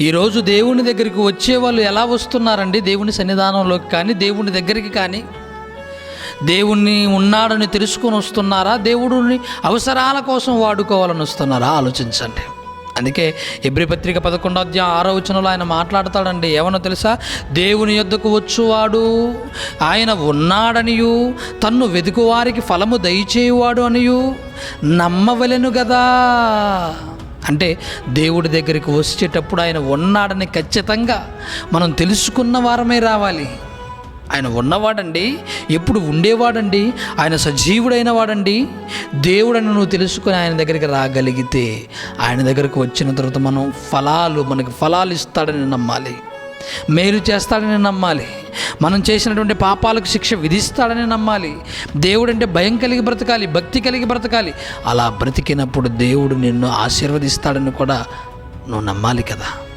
ఈరోజు దేవుని దగ్గరికి వచ్చే వాళ్ళు ఎలా వస్తున్నారండి? దేవుని సన్నిధానంలోకి కానీ దేవుని దగ్గరికి కానీ? దేవుణ్ణి ఉన్నాడని తెలుసుకొని వస్తున్నారా? దేవుడిని అవసరాల కోసం వాడుకోవాలని వస్తున్నారా? ఆలోచించండి. అందుకే ఎబ్రి పత్రిక పదకొండో అధ్యాయం ఆరో వచనంలో ఆయన మాట్లాడతాడండి. ఏమనో తెలుసా? దేవుని యొద్దకు వచ్చువాడు ఆయన ఉన్నాడనియు తన్ను వెతుకువారికి ఫలము దయచేయువాడు అనియు. నమ్మవలెను కదా అంటే దేవుడి దగ్గరికి వచ్చేటప్పుడు ఆయన ఉన్నాడని ఖచ్చితంగా మనం తెలుసుకున్న వారమే రావాలి. ఆయన ఉన్నవాడండి ఎప్పుడు ఉండేవాడండి ఆయన సజీవుడైన వాడండి. దేవుడని నువ్వు తెలుసుకుని ఆయన దగ్గరికి రాగలిగితే ఆయన దగ్గరకు వచ్చిన తర్వాత మనం ఫలాలు మనకి ఫలాలు ఇస్తాడని నమ్మాలి. మేలు చేస్తాడని నమ్మాలి. మనం చేసినటువంటి పాపాలకు శిక్ష విధిస్తాడని నమ్మాలి. దేవుడు అంటే భయం కలిగి బ్రతకాలి భక్తి కలిగి బ్రతకాలి. అలా బ్రతికినప్పుడు దేవుడు నిన్ను ఆశీర్వదిస్తాడని కూడా నువ్వు నమ్మాలి కదా.